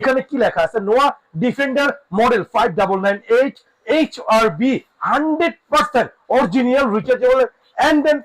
এখানে কি লেখা আছে? নোয়া defender model five double nine eight H R B hundred percent original rechargeable and then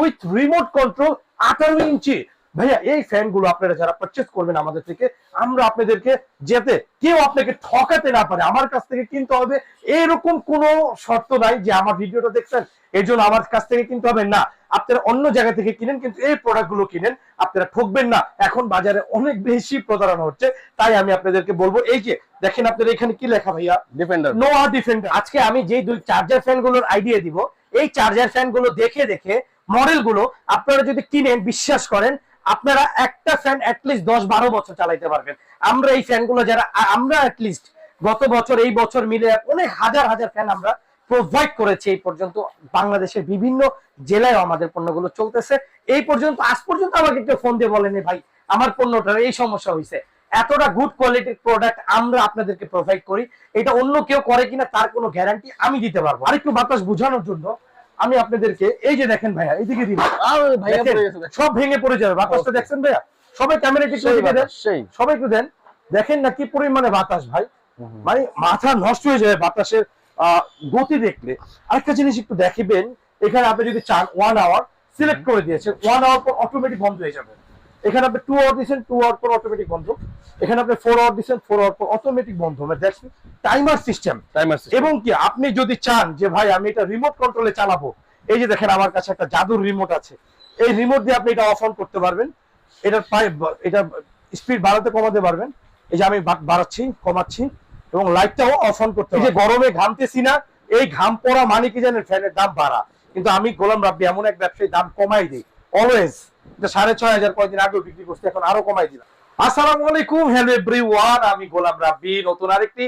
with remote control আঠারো ইঞ্চি। ভাইয়া এই ফ্যানগুলো আপনারা যারা পারচেস করবেন আমাদের থেকে আমরা আপনাদেরকে যেতে কেউ আপনাকে ঠকাতে না পারে আমার কাছ থেকে কিনতে হবে এরকম কোনো শর্ত নাই যে আমার ভিডিওটা দেখছেন এর জন্য আমার কাছ থেকে কিনতে হবে না। আপনারা অন্য জায়গা থেকে কিনেন কিন্তু এই প্রোডাক্টগুলো কিনেন আপনারা ঠকবেন না। এখন বাজারে অনেক বেশি প্রতারণা হচ্ছে তাই আমি আপনাদেরকে বলব এই যে দেখেন আপনাদের এখানে কি লেখা ভাইয়া? ডিফেন্ডার নোয়া ডিফেন্ডার আজকে আমি যে দুই চার্জার ফ্যানগুলোর আইডিয়া দিব এই চার্জার ফ্যানগুলো দেখে দেখে মডেলগুলো আপনারা যদি কিনেন বিশ্বাস করেন আপনারা একটা ফ্যান অ্যাটলিস্ট দশ বারো বছর চালাইতে পারবেন। আমরা এই ফ্যানগুলো যারা আমরা অ্যাটলিস্ট গত বছর, এই বছর মিলে অনেক হাজার হাজার ফ্যান আমরা প্রোভাইড করেছি এই পর্যন্ত। বাংলাদেশের বিভিন্ন জেলায় আমাদের পণ্যগুলো চলতেছে। এই পর্যন্ত, আজ পর্যন্ত আমাকে কেউ ফোন দিয়ে বলেনি, ভাই, আমার পণ্যটার এই সমস্যা হয়েছে এতটা গুড কোয়ালিটির প্রোডাক্ট আমরা আপনাদেরকে প্রোভাইড করি। এটা অন্য কেউ করে কিনা তার কোনো গ্যারান্টি আমি দিতে পারব। আরেকটু বাতাস বোঝানোর জন্য আমি আপনাদেরকে এই যে দেখেন ভাইয়া এইদিকে দিন। সব ভেঙে পড়ে যাবে বাতাসটা দেখছেন ভাইয়া? সবাই ক্যামেরা সবাই একটু দেন। দেখেন না কি পরিমাণে বাতাস ভাই। মানে মাথা নষ্ট হয়ে যাবে বাতাসের আহ, গতি দেখলে। আরেকটা জিনিস একটু দেখিবেন এখানে আপনি যদি চান ওয়ান আওয়ার সিলেক্ট করে দিয়েছেন ওয়ান আওয়ার পর অটোমেটিক বন্ধ হয়ে যাবে। এখানে আপনি টু আওয়ার দিয়েছেন টু আওয়ার পর অটোমেটিক বন্ধ। এখানে আপনি ফোর আওয়ার দিয়েছেন ফোর আওয়ার পর অটোমেটিক বন্ধ। মানে দ্যাটস টাইমার সিস্টেম টাইমার এবং কি আপনি যদি চান যে ভাই আমি এটা রিমোট কন্ট্রোলে চালাবো এই যে দেখেন আমার কাছে একটা জাদুর রিমোট আছে। এই রিমোট দিয়ে আপনি এটা অফ অন করতে পারবেন। এটার পায়ে এটা স্পিড বাড়াতে কমাতে পারবেন। এই যে আমি বাড়াচ্ছি কমাচ্ছি এবং লাইটটাও অফ অন করতে যে গরমে ঘামতেছি না এই ঘাম পড়া মানে কি জানেন? ফ্যানের দাম বাড়া। কিন্তু আমি গোলাম রাব্বি এমন এক ব্যবসায়ী দাম কমাই দিই। অলওয়েজ এটা সাড়ে ছয় হাজার কয়েকদিন আগেও বিক্রি করছি, এখন আরও কমাই দিলাম। আসসালামু আলাইকুম হ্যালো আমি গোলাম রাব্বি, নতুন আরেকটি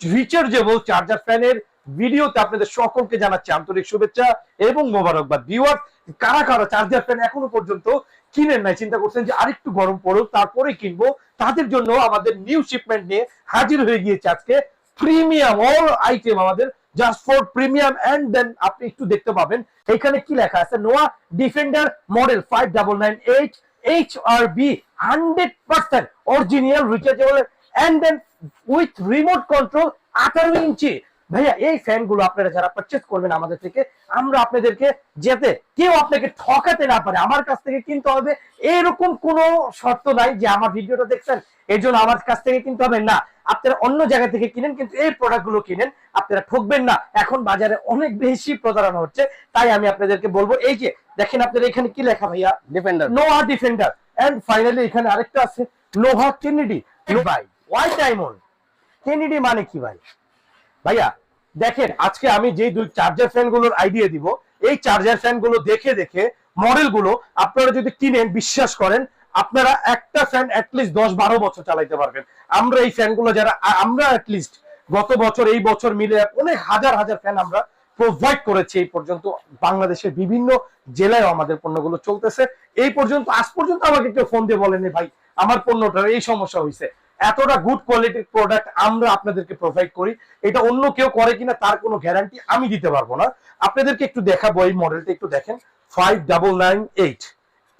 রিচার্জেবল চার্জার ফ্যানের ভিডিওতে আপনাদের সকলকে জানাচ্ছি আন্তরিক শুভেচ্ছা এবং মোবারকবাদ। ভিউয়ার কারা কারা চার্জার ফ্যান এখনও পর্যন্ত কিনেন নাই, চিন্তা করছেন যে আরেকটু গরম পড়ুক, তারপরে কিনবো, তাদের জন্য আমাদের নিউ শিপমেন্ট নিয়ে হাজির হয়ে গিয়েছে আজকে প্রিমিয়াম অল আইটেম আমাদের just for premium and then আপনি একটু দেখতে পাবেন। এখানে কি লেখা আছে? নোয়া defender model five double nine eight H R B hundred percent original rechargeable and then with remote control আঠারো ইঞ্চি। ভাইয়া, এই ফ্যানগুলো আপনারা যারা পারচেস করবেন আমাদের থেকে, আমরা আপনাদেরকে যেতে কেউ আপনাকে ঠকাতে না পারে, আমার কাছ থেকে কিনতে হবে। এরকম কোনো শর্ত নাই যে আমার ভিডিওটা দেখছেন এই জন্য আমার কাছ থেকে কিনতে হবে না। আপনারা অন্য জায়গা থেকে কিনেন কিন্তু এই প্রোডাক্টগুলো কিনেন আপনারা ঠকবেন না। এখন বাজারে অনেক বেশি প্রতারণা হচ্ছে তাই আমি আপনাদেরকে বলব এই যে দেখেন আপনাদের এখানে কি লেখা ভাইয়া? Defender Noha defender and finally এখানে আরেকটা আছে নোহা কেনেডি ভাই ওয়াই ডায়মন্ড কেনেডি মানে কি ভাই? ভাইয়া দেখেন আজকে আমি যে দুই চার্জার ফ্যানগুলোর আইডিয়া দিব এই চার্জার ফ্যানগুলো দেখে দেখে মডেলগুলো আপনারা যদি কিনেন বিশ্বাস করেন আপনারা একটা ফ্যান অ্যাটলিস্ট দশ বারো বছর চালাইতে পারবেন। আমরা এই ফ্যানগুলো যারা আমরা অ্যাটলিস্ট গত বছর, এই বছর মিলে অনেক হাজার হাজার ফ্যান আমরা প্রোভাইড করেছি এই পর্যন্ত। বাংলাদেশের বিভিন্ন জেলায় আমাদের পণ্যগুলো চলতেছে। এই পর্যন্ত আজ পর্যন্ত আমাকে কেউ ফোন দিয়ে বলেনি, ভাই, আমার পণ্যটার এই সমস্যা হয়েছে এতটা গুড কোয়ালিটির প্রোডাক্ট আমরা আপনাদেরকে প্রোভাইড করি। এটা অন্য কেউ করে কিনা তার কোনো গ্যারান্টি আমি দিতে পারব না। আপনাদেরকে একটু দেখাবো এই মডেলটা একটু দেখেন। Five double nine eight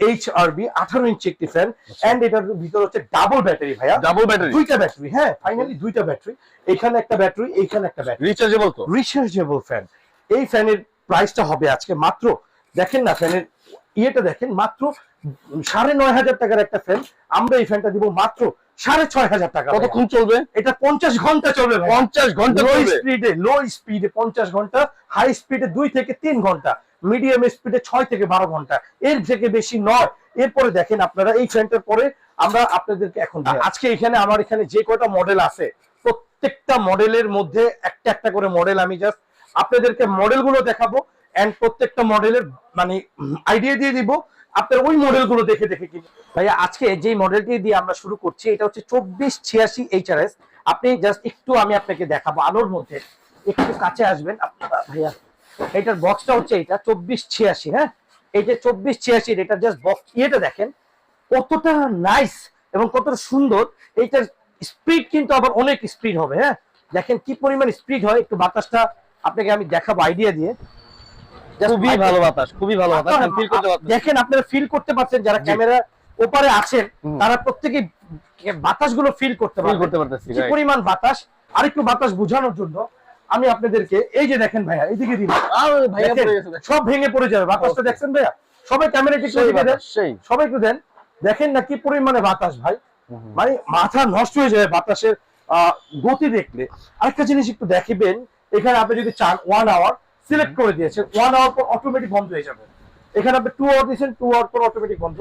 H R B আঠারো ইঞ্চি একটি ফ্যান এন্ড এটার ভিতরে হচ্ছে ডাবল ব্যাটারি ভাইয়া। ডাবল ব্যাটারি দুইটা ব্যাটারি হ্যাঁ ফাইনালি দুইটা ব্যাটারি এখানে একটা ব্যাটারি এইখানে একটা ব্যাটারি রিচার্জেবল তো? রিচার্জেবল ফ্যান এই ফ্যানের প্রাইসটা হবে আজকে মাত্র দেখেন না ফ্যানের ইয়েটা দেখেন মাত্র সাড়ে নয় হাজার টাকার একটা ফ্যান আমরা এই ফ্যানটা দিব মাত্র সাড়ে ছয় হাজার টাকা কতক্ষণ চলবে? এটা পঞ্চাশ ঘণ্টা চলবে পঞ্চাশ ঘণ্টা লো স্পিডে লো স্পিডে পঞ্চাশ ঘণ্টা হাই স্পিডে দুই থেকে তিন ঘণ্টা। মিডিয়াম স্পিডে ছয় থেকে বারো ঘণ্টা। এর থেকে বেশি নয়। এরপরে দেখেন আপনারা এই ফ্যানটার পরে আমরা আপনাদেরকে এখন আজকে এখানে আমার এখানে যে কয়টা মডেল আছে প্রত্যেকটা মডেলের মধ্যে একটা একটা করে মডেল আমি জাস্ট আপনাদেরকে মডেলগুলো দেখাবো এন্ড প্রত্যেকটা মডেলের মানে আইডিয়া দিয়ে দিব। আপনার ওই মডেলগুলো দেখে দেখে কিনবেন ভাইয়া আজকে যে মডেলটি দিয়ে আমরা শুরু করছি এটা হচ্ছে চব্বিশ ছিয়াশি এইচআরএস আপনি জাস্ট একটু আমি আপনাকে দেখাবো আলোর মধ্যে। একটু কাছে আসবেন আপনারা ভাইয়া এটার বক্সটা হচ্ছে এটা চব্বিশ ছিয়াশি হ্যাঁ? এই যে চব্বিশ ছিয়াশি এটা জাস্ট বক্স ইয়েটা দেখেন কতটা নাইস এবং কতটা সুন্দর। এইটার স্পিড কিন্তু আবার অনেক স্পিড হবে হ্যাঁ? দেখেন কি পরিমাণ স্পিড হয় একটু বাতাসটা আপনাকে আমি দেখাবো আইডিয়া দিয়ে। খুবই ভালো বাতাস খুবই ভালো বাতাস ফিল করতে পারছি দেখেন আপনারা ফিল করতে পারছেন যারা ক্যামেরা ওপারে আছেন তারা প্রত্যেকে বাতাসগুলো ফিল করতে ফিল করতে পারতেছি কি পরিমাণ বাতাস আরেকটু বাতাস বোঝানোর জন্য আমি আপনাদেরকে এই যে দেখেন ভাইয়া এইদিকে দিন। সব ভেঙে পড়ে যাবে বাতাসটা দেখছেন ভাইয়া? সবাই ক্যামেরা একটু দেন। সবাই একটু দেন। দেখেন না কি পরিমাণে বাতাস ভাই। মানে মাথা নষ্ট হয়ে যাবে বাতাসের আহ, গতি দেখলে। আরেকটা জিনিস একটু দেখবেন এখানে আপনি যদি চান ওয়ান আওয়ার সিলেক্ট করে দিয়েছেন ওয়ান আওয়ার পর অটোমেটিক বন্ধ হয়ে যাবে। এখানে আপনি টু আওয়ার দিয়েছেন টু আওয়ার পর অটোমেটিক বন্ধ।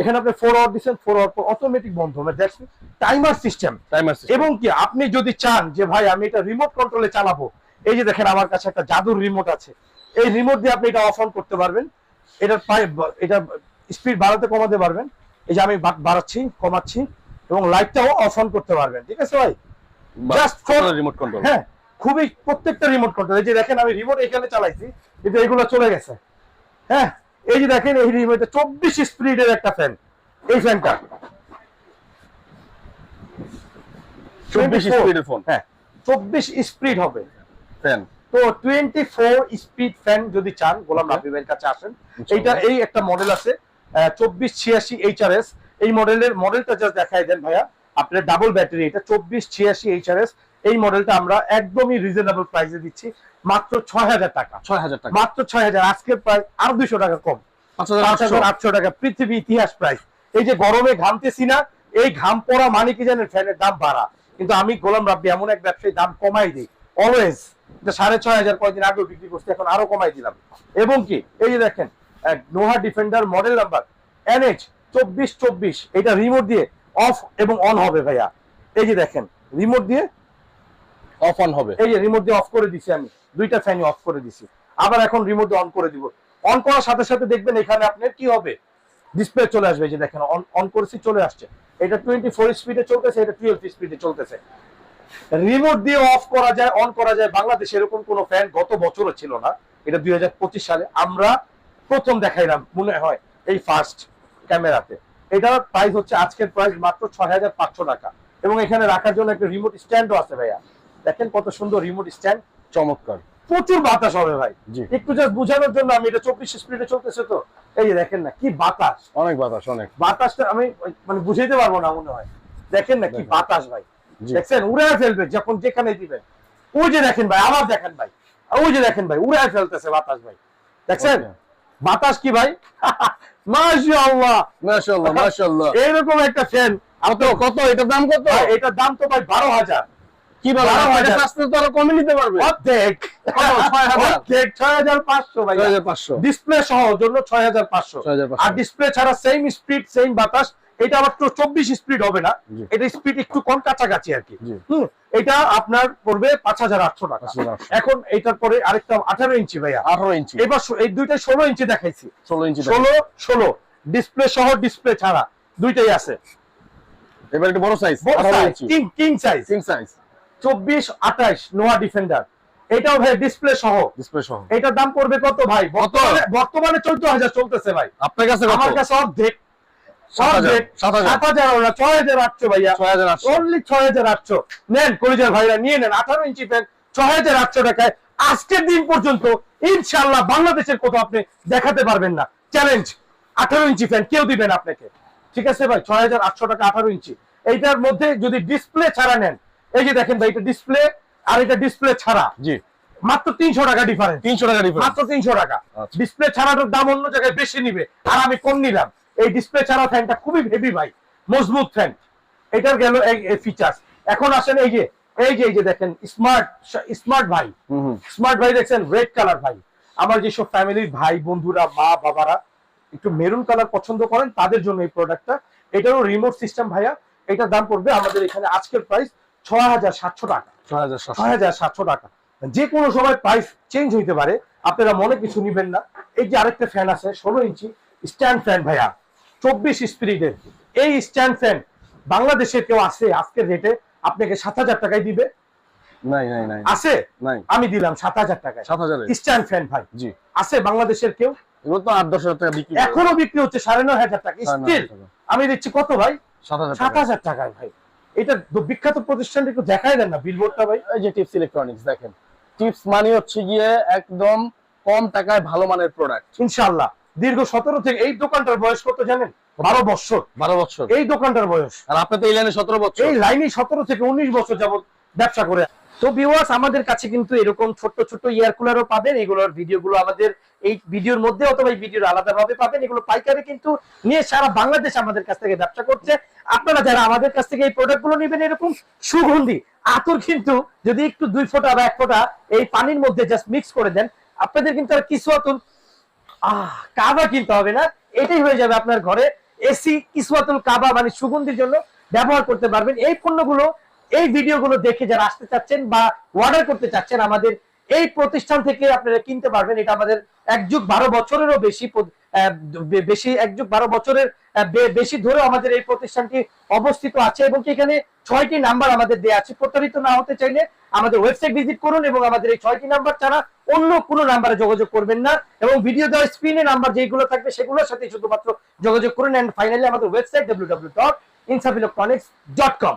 এখানে আপনি ফোর আওয়ার দিয়েছেন ফোর আওয়ার পর অটোমেটিক বন্ধ। মানে দ্যাটস টাইমার সিস্টেম টাইমার এবং কি আপনি যদি চান যে ভাই আমি এটা রিমোট কন্ট্রোলে চালাবো। এই যে দেখেন আমার কাছে একটা জাদুর রিমোট আছে। এই রিমোট দিয়ে আপনি এটা অফ অন করতে পারবেন। এটার এটা স্পিড বাড়াতে কমাতে পারবেন। এই যে আমি বাড়াচ্ছি কমাচ্ছি এবং লাইটটাও অফ অন করতে পারবেন। ঠিক আছে ভাই? for- রিমোট কন্ট্রোল হ্যাঁ খুবই প্রত্যেকটা রিমোট কন্ট্রোল এই যে দেখেন আমি রিমোট এখানে চালাইছি কিন্তু এগুলো চলে গেছে। হ্যাঁ এই যে দেখেন এই রিমোটে চব্বিশ স্পিডের একটা ফ্যান এই ফ্যানটা 24 স্পিডের ফোন হ্যাঁ চব্বিশ স্পিড হবে। ফ্যান তো টোয়েন্টি ফোর স্পিড ফ্যান যদি চান গোলাম Okay. রাফি ভাইয়ের কাছে আসেন। এইটা এই একটা মডেল আছে চব্বিশ ছিয়াশি এইচআরএস এই মডেলের মডেলটা জাস্ট দেখাই দেন ভাইয়া। আপনার ডাবল ব্যাটারি এটা চব্বিশ ছিয়াশি এইচআরএস এই মডেলটা আমরা একদমই রিজনেবল প্রাইসে দিচ্ছি। মাত্র ছয় হাজার টাকা। ছয় হাজার টাকা। মাত্র ছয় হাজার আজকের প্রাইস আরও দুইশো টাকা কম। পাঁচ হাজার আটশো। টাকা পৃথিবী ইতিহাস প্রাইস এই যে গরমে ঘামতেছি না এই ঘাম পড়া মানে কি জানেন ফ্যানের দাম বাড়া। কিন্তু আমি গোলাম রাব্বি এমন এক ব্যবসায়ী দাম কমাই দিই। অলওয়েজ সাড়ে ছয় হাজার কয়েকদিন আগেও বিক্রি করছি এখন আরও কমাই দিলাম। এবং কি এই যে দেখেন নোহা ডিফেন্ডার মডেল নাম্বার এনএচ চব্বিশ চব্বিশ এটা রিমোট দিয়ে অফ এবং অন হবে ভাইয়া। এই যে দেখেন রিমোট দিয়ে অফ অন হবে। এই যে রিমোট দিয়ে অফ করে দিছি আমি। দুইটা ফ্যানই অফ করে দিছি। আবার এখন রিমোট দিয়ে অন করে দিব। অন করার সাথে সাথে দেখবেন এখানে আপনার কি হবে? ডিসপ্লে চলে আসবে যে দেখেন অন অন করেছি, চলে আসছে। এটা টোয়েন্টি ফোর স্পিডে চলতেছে, এটা টুয়েলভ স্পিডে চলতেছে। রিমোট দিয়ে অফ করা যায় অন করা যায়, বাংলাদেশে এরকম কোনো ফ্যান গত বছরও ছিল না। এটা দুই হাজার পঁচিশ সালে। আমরা প্রথম দেখাইলাম, মনে হয়, এই ফার্স্ট ক্যামেরাতে। এটার প্রাইস হচ্ছে, আজকের প্রাইস মাত্র ছয় হাজার পাঁচশো টাকা। এবং এখানে রাখার জন্য একটা রিমোট স্ট্যান্ডও আছে ভাইয়া। দেখেন কত সুন্দর রিমোট স্ট্যান্ড চমৎকার। প্রচুর বাতাস হবে ভাই। একটু জাস্ট বোঝানোর জন্য আমি এটা চব্বিশ স্পিডে চলতেছে তো। এই যে দেখেন না কি বাতাস। অনেক বাতাস অনেক। বাতাসটা আমি মানে বুঝাইতে পারব না মনে হয়। দেখেন না কি বাতাস ভাই। দেখছেন? উড়ায় ফেলবে যখন যেখানে দিবেন। ওই যে দেখেন ভাই আবার দেখেন ভাই। ওই যে দেখেন ভাই উড়ায় ফেলতেছে বাতাস ভাই। দেখছেন? বাতাস কি ভাই? মাশাআল্লাহ। মাশাআল্লাহ মাশাআল্লাহ। এইরকম একটা ফ্যান কত কত? এটার দাম কত? এটার দাম তো ভাই বারো হাজার। কি কমে নিতে পারবে। অর্ধেক? অর্ধেক ছয় হাজার পাঁচশো ভাই হাজার পাঁচশো। ডিসপ্লে সহ জন্য ছয় হাজার পাঁচশো। আর ডিসপ্লে ছাড়া সেম স্পিড সেম বাতাস এটা আবার তো চব্বিশ স্পিড হবে না। এটা স্পিড একটু কম কাছাকাছি আর কি। জি। এটা আপনার পড়বে পাঁচ হাজার আটশো টাকা। এখন এটার পরে আরেকটা আঠারো ইঞ্চি ভাইয়া। আঠারো ইঞ্চি। এবার এই দুইটা ষোলো ইঞ্চি দেখাইছি। ষোলো ইঞ্চি ষোলো ষোলো। ডিসপ্লে সহ ডিসপ্লে ছাড়া দুইটাই আছে। এবার একটু বড় size king king size king size চব্বিশ আঠাইশ নোয়া ডিফেন্ডার। এটাও ভাই ডিসপ্লে সহ। ডিসপ্লে সহ। এটার দাম পড়বে কত ভাই? বর্তমানে চোদ্দ হাজার চলতেছে ভাই। আপনার কাছে আমার কাছে অর্ধেক আজকের দিন পর্যন্ত ইনশাল্লাহ বাংলাদেশের কোথাও আপনি দেখাতে পারবেন না। চ্যালেঞ্জ আঠারো ইঞ্চি ফ্যান কেউ দিবেন আপনাকে। ঠিক আছে ভাই? ছয় হাজার আটশো টাকা আঠারো ইঞ্চি। এইটার মধ্যে যদি ডিসপ্লে ছাড়া নেন এই যে দেখেন ভাই এটা ডিসপ্লে আর এটা ডিসপ্লে ছাড়া। জি। মাত্র তিনশো টাকা ডিফারেন্স তিনশো টাকা ডিফারেন্স মাত্র তিনশো টাকা। আচ্ছা। ডিসপ্লে ছাড়াটার দাম অন্য জায়গায় বেশি নিবে। আর আমি কম নিলাম। এই ডিসপ্লে ছাড়া ফ্যানটা খুবই হেভি ভাই। মজবুত ফ্যান এটার গেল ফিচার্স এখন আসেন এই যে এই যে এই যে দেখেন স্মার্ট স্মার্ট ভাই। স্মার্ট ভাই দেখছেন রেড কালার ভাই। আমার যেসব ফ্যামিলির ভাই বন্ধুরা মা বাবারা একটু মেরুন কালার পছন্দ করেন তাদের জন্য এই প্রোডাক্টটা এটারও রিমোট সিস্টেম ভাইয়া। এটার দাম পড়বে আমাদের এখানে আজকের প্রাইস ছয় হাজার সাতশো টাকা। ছয় হাজার সাতশো। টাকা। যে কোনো সময় প্রাইস চেঞ্জ হইতে পারে আপনারা মনে কিছু নিবেন না। এই যে আরেকটা ফ্যান আছে ষোলো ইঞ্চি স্ট্যান্ড ফ্যান ভাইয়া চব্বিশ স্পিরিটের এই স্ট্যান্ড ফ্যান বাংলাদেশে কেউ আছে আজকের রেটে আপনাকে সাত হাজার টাকায় দিবে? আছে? আমি দিলাম সাত হাজার টাকায়। সাত হাজারে। স্ট্যান্ড ফ্যান ভাই। জি। আছে বাংলাদেশের কেউ? এগুলো তো আট দশ হাজার টাকা বিক্রি করে। এখনও বিক্রি হচ্ছে সাড়ে নয় হাজার টাকা। স্টিল আমি দিচ্ছি কত ভাই? সাত হাজার টাকায় ভাই। এটা বিখ্যাত প্রতিষ্ঠানটা একটু দেখাই দেন না বিলবোর্ডটা ভাই। এই যে টিপস ইলেকট্রনিক্স দেখেন। টিপস মানে হচ্ছে গিয়ে একদম কম টাকায় ভালো মানের প্রোডাক্ট ইনশাল্লাহ দীর্ঘ সতেরো থেকে এই দোকানটার বয়স কত জানেন? বারো বছর। বারো বছর। এই দোকানটার বয়স। আর আপনি তো এই লাইনে সতেরো বছর। এই লাইনে সতেরো থেকে উনিশ বছর যাবত ব্যবসা করে তো ভিউয়ার্স আমাদের কাছে কিন্তু এরকম ছোট্ট ছোট্ট ইয়ার কুলারও পাবেন। এগুলোর ভিডিওগুলো আমাদের এই ভিডিওর মধ্যে অথবা এই ভিডিওর আলাদা ভাবে পাবেন। এগুলো পাইকারি কিন্তু নিয়ে সারা বাংলাদেশ আমাদের কাছ থেকে ব্যবসা করছে। আপনারা যারা আমাদের কাছ থেকে এই প্রোডাক্টগুলো নেবেন, এরকম সুগন্ধি, আতর কিন্তু যদি একটু দুই ফোঁটা বা এক ফোঁটা এই পানির মধ্যে জাস্ট মিক্স করে দেন, আপনাদের কিন্তু আর কিছু আতুল আহ, কাবা কিনতে হবে না। এটাই হয়ে যাবে আপনার ঘরে। এসি ইসওয়াতুল কাবা মানে সুগন্ধির জন্য ব্যবহার করতে পারবেন। এই পণ্যগুলো এই ভিডিওগুলো দেখে যারা আসতে চাচ্ছেন বা অর্ডার করতে চাচ্ছেন আমাদের এই প্রতিষ্ঠান থেকে আপনারা কিনতে পারবেন। এটা আমাদের এক যুগ বারো বছরেরও বেশি বেশি এক যুগ বারো বছরের বেশি ধরে আমাদের এই প্রতিষ্ঠানটি অবস্থিত আছে এবং এখানে ছয়টি নাম্বার আমাদের দেওয়া আছে। প্রতারিত না হতে চাইলে আমাদের ওয়েবসাইট ভিজিট করুন এবং আমাদের এই ছয়টি নাম্বার ছাড়া অন্য কোনো নাম্বারে যোগাযোগ করবেন না এবং ভিডিও দেওয়া স্ক্রিনে নাম্বার যেগুলো থাকবে সেগুলোর সাথে শুধুমাত্র যোগাযোগ করুন। এন্ড ফাইনালি আমাদের website W W dot Insaf electronics dot com